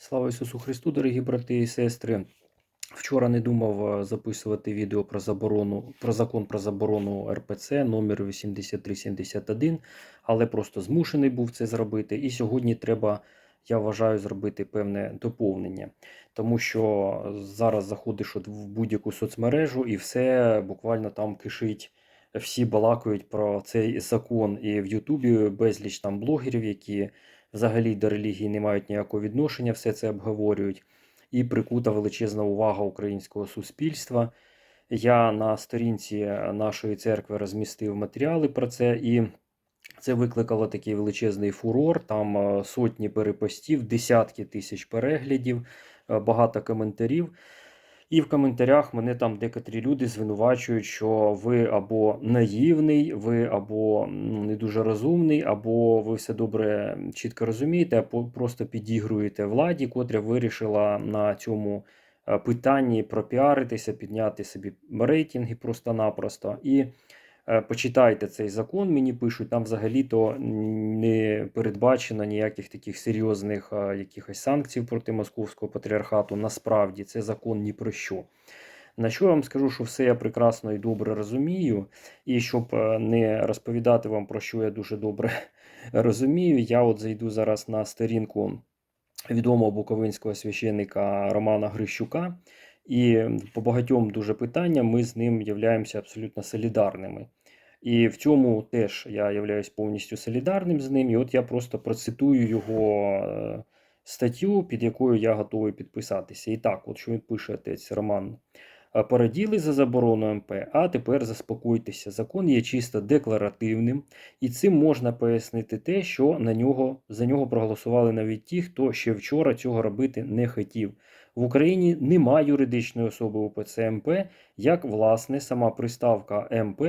Слава Ісусу Христу, дорогі брати і сестри. Вчора не думав е, записувати відео про заборону, про закон про заборону РПЦ номер 8371, але просто змушений був це зробити. І сьогодні треба, я вважаю, зробити певне доповнення. Тому що зараз заходиш от в будь-яку соцмережу і все буквально там кишить. Всі балакають про цей закон, і в Ютубі безліч там блогерів, які взагалі до релігії не мають ніякого відношення, все це обговорюють. І прикута величезна увага українського суспільства. Я на сторінці нашої церкви розмістив матеріали про це, і це викликало такий величезний фурор. Там е, сотні перепостів, десятки тисяч переглядів, е, багато коментарів. І в коментарях мене там декотрі люди звинувачують, що ви або наївний, ви або не дуже розумний, або ви все добре чітко розумієте, або просто підігруєте владі, котря вирішила на цьому е, питанні пропіаритися, підняти собі рейтинги просто-напросто. І почитайте цей закон, мені пишуть, там взагалі-то не передбачено ніяких таких серйозних е, якихось санкцій проти московського патріархату. Насправді це закон ні про що. На що я вам скажу, що все я прекрасно і добре розумію, і щоб е, не розповідати вам про що я дуже добре розумію, я от зайду зараз на сторінку відомого буковинського священника Романа Грищука, і по багатьом дуже питанням ми з ним являємося абсолютно солідарними. І в цьому теж я являюсь повністю солідарним з ним. І от я просто процитую його е, статтю, під якою я готовий підписатися. І так, от що він пише отець Роман. «Е, Пораділи за заборону МП, а тепер заспокойтеся. Закон є чисто декларативним, і цим можна пояснити те, що на нього, за нього проголосували навіть ті, хто ще вчора цього робити не хотів. В Україні немає юридичної особи УПЦ МП, як власне сама приставка МП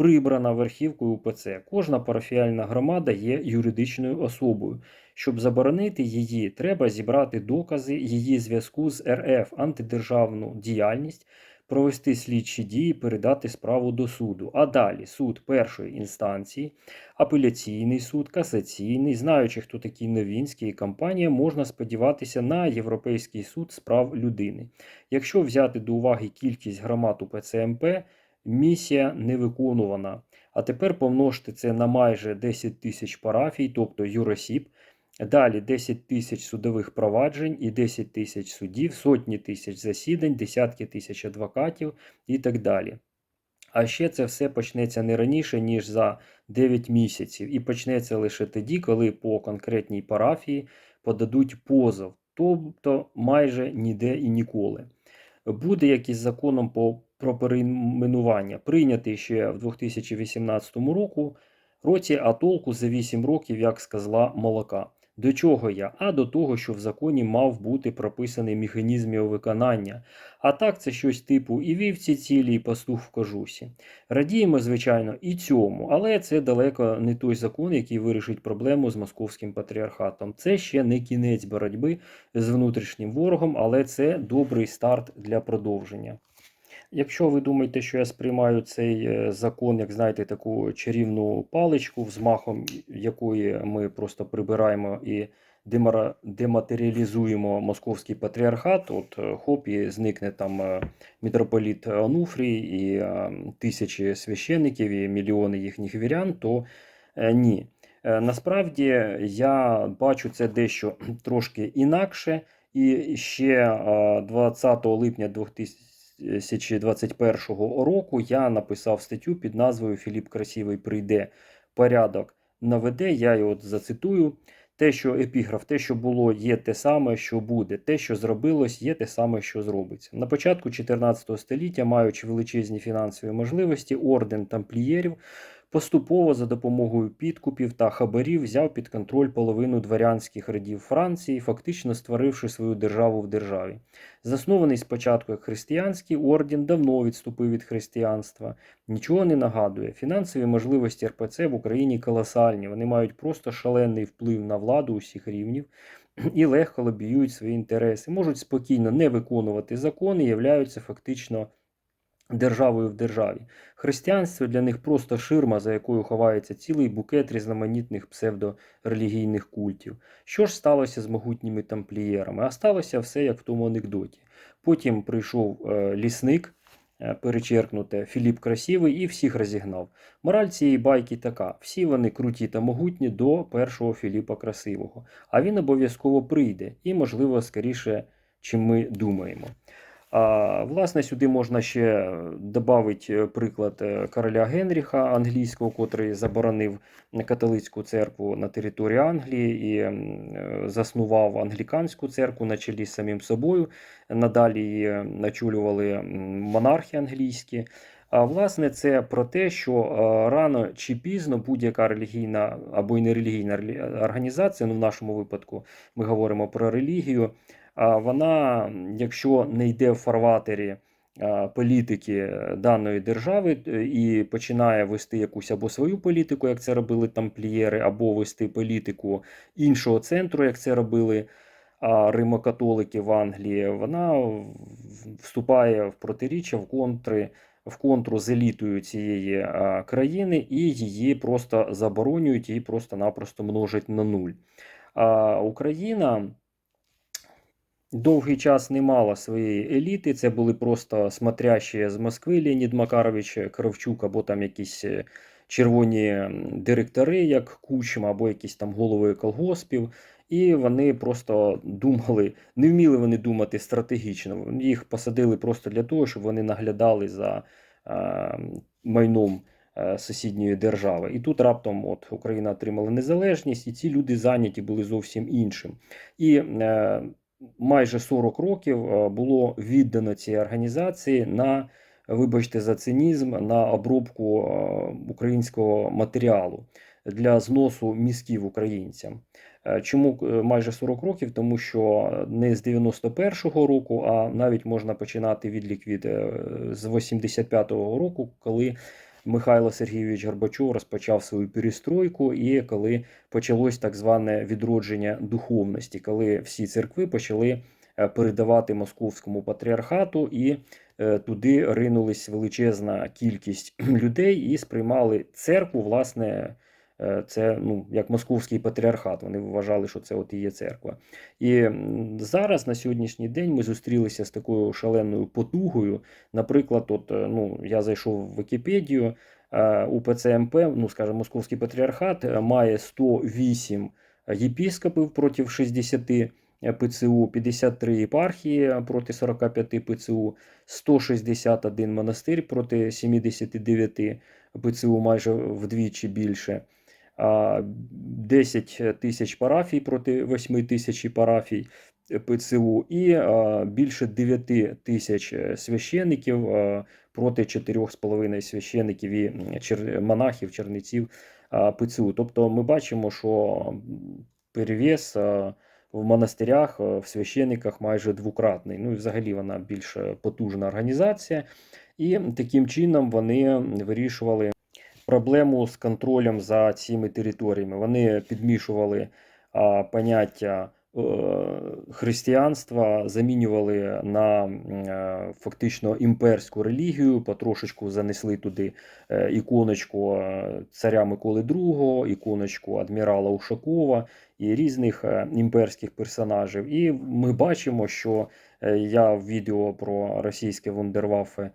прибрана верхівкою УПЦ. Кожна парафіальна громада є юридичною особою. Щоб заборонити її, треба зібрати докази її зв'язку з РФ, антидержавну діяльність, провести слідчі дії, передати справу до суду. А далі суд першої інстанції, апеляційний суд, касаційний, знаючи, хто такий Новінський і компанія, можна сподіватися на Європейський суд з прав людини. Якщо взяти до уваги кількість громад УПЦ МП, місія не виконувана. А тепер помножте це на майже 10 тисяч парафій, тобто юросіб. Далі 10 тисяч судових проваджень і 10 тисяч судів, сотні тисяч засідань, десятки тисяч адвокатів і так далі. А ще це все почнеться не раніше, ніж за 9 місяців, і почнеться лише тоді, коли по конкретній парафії подадуть позов, тобто майже ніде і ніколи. Буде якийсь законом по про перейменування прийнятий ще в 2018 року, році, а толку за 8 років, як сказала молока. До чого я? А до того, що в законі мав бути прописаний механізм його виконання. А так це щось типу і вівці цілі, і пастух в кожусі. Радіємо, звичайно, і цьому, але це далеко не той закон, який вирішить проблему з московським патріархатом. Це ще не кінець боротьби з внутрішнім ворогом, але це добрий старт для продовження. Якщо ви думаєте, що я сприймаю цей е, закон, як знаєте, таку чарівну паличку, взмахом якої ми просто прибираємо і дематеріалізуємо московський патріархат, от е, хоп, і зникне там е, митрополіт Онуфрій і тисячі священників, і мільйони їхніх вірян, то ні. Насправді я бачу це дещо трошки інакше. І ще 20 липня 2000 2021 року я написав статтю під назвою Філіп Красивий прийде порядок наведе. Я його зацитую. Те, що епіграф, те, що було, є те саме, що буде, те, що зробилось, є те саме, що зробиться. На початку 14 століття, маючи величезні фінансові можливості, орден тамплієрів Поступово за допомогою підкупів та хабарів взяв під контроль половину дворянських родів Франції, фактично створивши свою державу в державі. Заснований спочатку як християнський орден давно відступив від християнства, нічого не нагадує. Фінансові можливості РПЦ в Україні колосальні. Вони мають просто шалений вплив на владу усіх рівнів і легко лобіюють свої інтереси, можуть спокійно не виконувати закони, являються фактично державою в державі. Християнство для них просто ширма, за якою ховається цілий букет різноманітних псевдорелігійних культів. Що ж сталося з могутніми тамплієрами? А сталося все як в тому анекдоті. Потім прийшов е, лісник, е, перечеркнуте Філіп Красивий, і всіх розігнав. Мораль цієї байки така: всі вони круті та могутні до першого Філіпа Красивого. А він обов'язково прийде, і, можливо, скоріше, чим ми думаємо. А, власне, сюди можна ще додати приклад е, короля Генріха англійського, котрий заборонив католицьку церкву на території Англії і е, заснував англіканську церкву на чолі з самим собою. Надалі її очолювали м, монархи англійські. А власне, це про те, що е, рано чи пізно будь-яка релігійна або й нерелігійна релі- організація, ну в нашому випадку ми говоримо про релігію, вона, якщо не йде в фарватері політики е, даної держави е, і починає вести якусь або свою політику, як це робили тамплієри, або вести політику іншого центру, як це робили римокатолики в Англії, вона вступає в протиріччя в контри. В контру з елітою цієї країни і її просто заборонюють, її просто-напросто множать на нуль. А Україна довгий час не мала своєї еліти. Це були просто смотрящі з Москви Леонід Макарович Кравчук, або там якісь е, червоні директори, як Кучма, або якісь там голови колгоспів. І вони просто думали, не вміли вони думати стратегічно. Їх посадили просто для того, щоб вони наглядали за майном е, сусідньої держави. І тут раптом от Україна отримала незалежність, і ці люди зайняті були зовсім іншим. І е, майже 40 років е, було віддано цій організації на, вибачте, за цинізм, на обробку е, українського матеріалу для зносу мізків українцям. Е, Чому майже 40 років? Тому що не з 91-го року, а навіть можна починати відлік від з 85-го року, коли Михайло Сергійович Горбачов розпочав свою перестройку, і коли почалось так зване відродження духовності, коли всі церкви почали е, передавати московському патріархату, і е, туди ринулась величезна кількість людей і сприймали церкву, власне. Е, Це ну як московський патріархат. Вони вважали, що це от і є церква. І зараз на сьогоднішній день ми зустрілися з такою шаленою потугою. Наприклад, от е, ну я зайшов в Вікіпедію. е, УПЦ МП, ну скажімо, Московський патріархат має 108 єпіскопів проти 60 ПЦУ, 53 єпархії проти 45 ПЦУ, 161 монастир проти 79 ПЦУ, майже вдвічі більше. А, 10 тисяч парафій проти 8 тисяч парафій ПЦУ і більше 9 тисяч е, священиків проти 4,5 священиків і монахів, черниців ПЦУ. Тобто ми бачимо, що м, перевес в монастирях, в священиках майже двократний. Ну і взагалі вона більш е, потужна організація. І таким чином вони вирішували проблему з контролем за цими територіями. Вони підмішували а, поняття е, християнства, замінювали на м, е, фактично імперську релігію, потрошечку занесли туди е, іконочку царя Миколи II, іконочку адмірала Ушакова і різних імперських персонажів. І ми бачимо, що я в відео про російське вундерваффе е,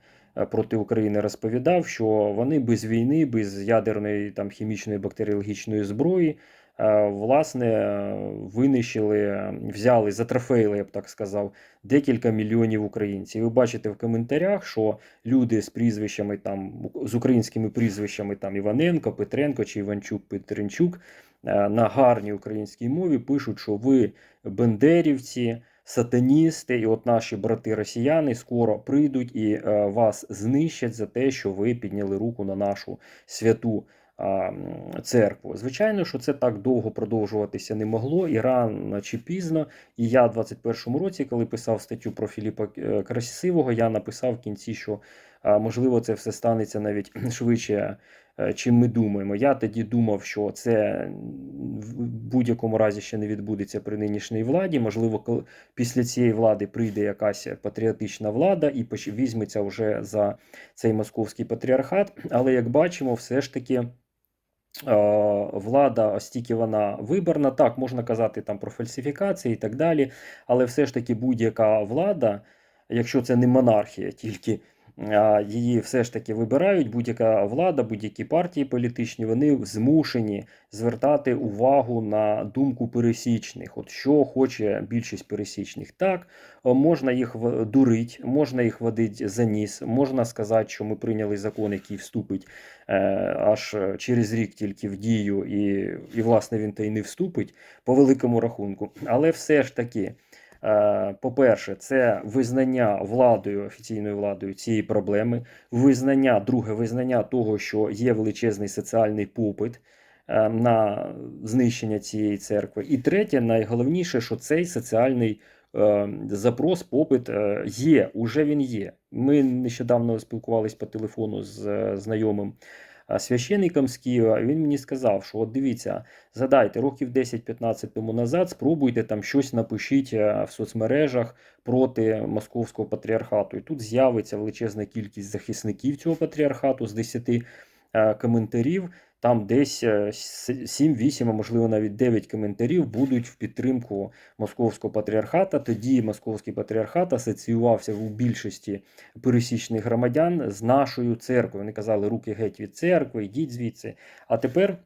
проти України розповідав, що вони без війни, без ядерної там хімічної бактеріологічної зброї. е, Власне, е, винищили, е, взяли, затрофеїли, я б так сказав, декілька мільйонів українців. Ви бачите в коментарях, що люди з прізвищами там з українськими прізвищами там Іваненко, Петренко чи Іванчук, Петренчук е, на гарній українській мові пишуть, що ви бендерівці, сатаністи, і от наші брати росіяни скоро прийдуть і е, вас знищать за те, що ви підняли руку на нашу святу церкву. Звичайно, що це так довго продовжуватися не могло, і рано чи пізно. І я в 21-му році, коли писав статтю про Філіпа е, Красивого, я написав в кінці, що можливо це все станеться навіть швидше, чим ми думаємо. Я тоді думав, що це в будь-якому разі ще не відбудеться при нинішній владі. Можливо, коли після цієї влади прийде якась патріотична влада і візьметься вже за цей московський патріархат. Але як бачимо, все ж таки. е, Влада, оскільки вона виборна, так можна казати там про фальсифікації і так далі, але все ж таки будь-яка влада, якщо це не монархія, тільки її все ж таки вибирають, будь-яка влада, будь-які партії політичні, вони змушені звертати увагу на думку пересічних. От що хоче більшість пересічних. Так, можна їх дурить, можна їх водити за ніс, можна сказати, що ми прийняли закон, який вступить е, аж через рік тільки в дію, і, і власне він та й не вступить по великому рахунку. Але все ж таки. Е, По-перше, це визнання владою, офіційною владою цієї проблеми, визнання, друге, визнання того, що є величезний соціальний попит е, на знищення цієї церкви. І третє, найголовніше, що цей соціальний е, запрос, попит є, уже він є. Ми нещодавно спілкувалися по телефону з знайомим священником з Києва. Він мені сказав, що от дивіться, згадайте, років 10-15 тому назад спробуйте там щось напишіть е, в соцмережах проти московського патріархату. І тут з'явиться величезна кількість захисників цього патріархату з 10 е, коментарів. Там десь е, 7-8, а можливо навіть 9 коментарів будуть в підтримку московського патріархата. Тоді московський патріархат асоціювався у більшості пересічних громадян з нашою церквою. Вони казали руки геть від церкви, йдіть звідси. А тепер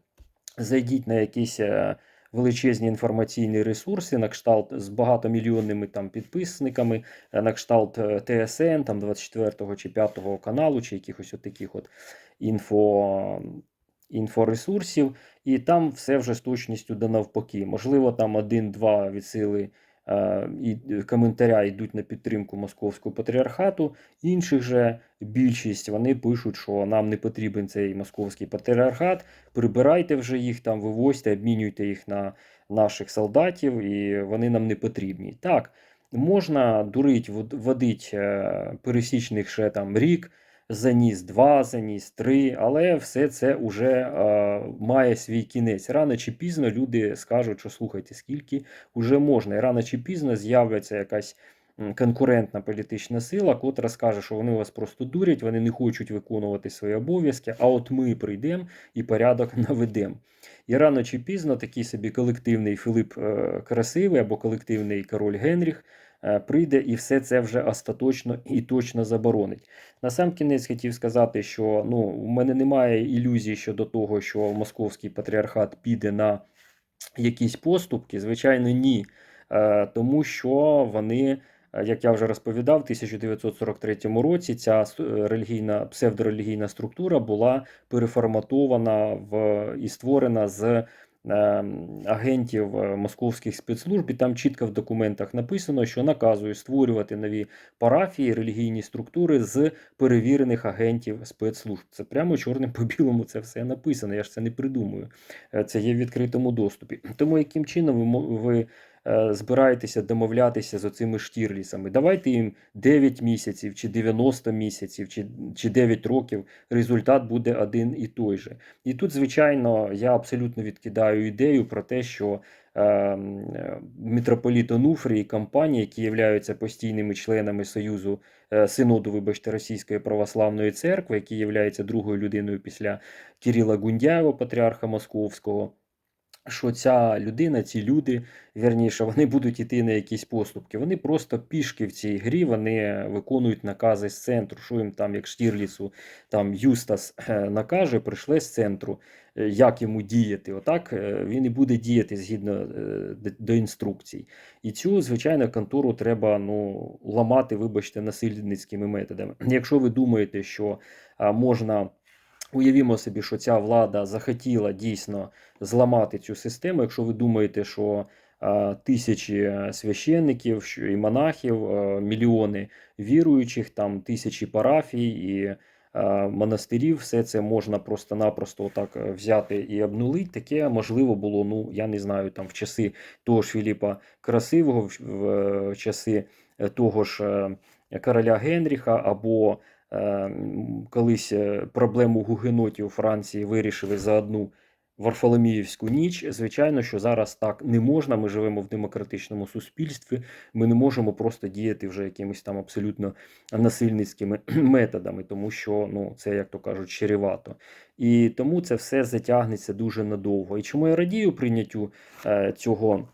зайдіть на якісь е, величезні інформаційні ресурси, на кшталт з багатомільйонними там підписниками, е, на кшталт е, ТСН, там 24 чи 5 го каналу, чи якихось от таких от інфо, інфоресурсів, і там все вже з точністю да навпаки. Можливо, там один-два відсили е, і коментаря йдуть на підтримку московського патріархату. Інших же більшість вони пишуть, що нам не потрібен цей московський патріархат. Прибирайте вже їх там, вивозьте, обмінюйте їх на наших солдатів, і вони нам не потрібні. Так, можна дурить, водить е, пересічних ще там рік. Заніс два, заніс три, але все це вже е, має свій кінець. Рано чи пізно люди скажуть, що слухайте, скільки вже можна. І рано чи пізно з'явиться якась конкурентна політична сила, котра скаже, що вони вас просто дурять, вони не хочуть виконувати свої обов'язки, а от ми прийдемо і порядок наведемо. І рано чи пізно такий собі колективний Филип е, Красивий або колективний король Генріх прийде і все це вже остаточно і точно заборонить. На сам кінець хотів сказати, що ну, у мене немає ілюзій щодо того, що московський патріархат піде на якісь поступки. Звичайно, ні. Е, Тому що вони, е, як я вже розповідав, в 1943 році ця е, релігійна псевдорелігійна структура була переформатована в і створена з е, агентів е, московських спецслужб. І там чітко в документах написано, що наказує створювати нові парафії, релігійні структури з перевірених агентів спецслужб. Це прямо чорним по білому це все написано. Я ж це не придумую. Е, Це є в відкритому доступі. Тому яким чином ви, збираєтеся домовлятися з оцими штірлісами? Давайте їм 9 місяців, чи 90 місяців, чи, чи 9 років. Результат буде один і той же. І тут, звичайно, я абсолютно відкидаю ідею про те, що е, е, митрополіт Онуфрій і компанії, які являються постійними членами Союзу е, синоду, вибачте, Російської православної церкви, який є другою людиною після Кирила Гундяєва, патріарха Московського. Що ця людина, ці люди, вірніше, вони будуть йти на якісь поступки. Вони просто пішки в цій грі, вони виконують накази з центру. Що їм там, як Штірліцу, там Юстас е, накаже, прийшли з центру, е, як йому діяти. Отак е, він і буде діяти згідно до інструкцій. І цю, звичайно, контору треба ну, ламати, вибачте, насильницькими методами. Якщо ви думаєте, що можна. Уявімо собі, що ця влада захотіла дійсно зламати цю систему. Якщо ви думаєте, що а, тисячі е, священників і монахів, е, мільйони віруючих, там тисячі парафій і е, монастирів, все це можна просто-напросто отак е, взяти і обнулити. Таке можливо було, ну я не знаю, там в часи того ж Філіпа Красивого, в, е, часи е, того ж е, короля Генріха або е, колись е, проблему гугенотів у Франції вирішили за одну Варфоломіївську ніч. Звичайно, що зараз так не можна. Ми живемо в демократичному суспільстві. Ми не можемо просто діяти вже якимись там абсолютно насильницькими методами, тому що ну це, як то кажуть, чревато. І тому це все затягнеться дуже надовго. І чому я радію прийняттю е, цього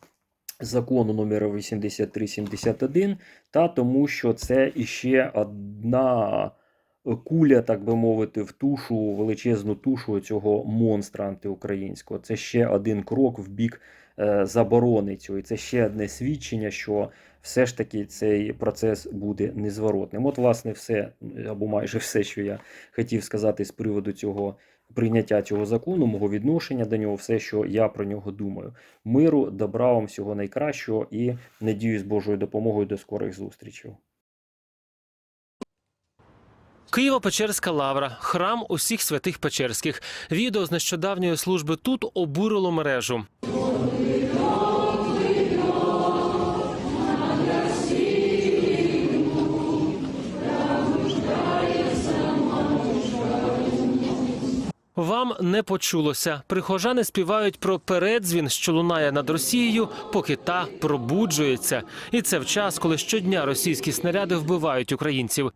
закону номер 8371, та тому що це іще одна куля, так би мовити, в тушу, величезну тушу цього монстра антиукраїнського. Це ще один крок в бік е, заборони цього. І це ще одне свідчення, що все ж таки цей процес буде незворотним. От, власне, все або майже все, що я хотів сказати з приводу цього прийняття цього закону, мого відношення до нього, все, що я про нього думаю. Миру, добра вам всього найкращого і надію з Божою допомогою до скорих зустрічей. Києво-Печерська лавра, храм усіх святих Печерських. Відео з нещодавньої служби тут обурило мережу. Вам не почулося. Прихожани співають про передзвін, що лунає над Росією, поки та пробуджується. І це в час, коли щодня російські снаряди вбивають українців.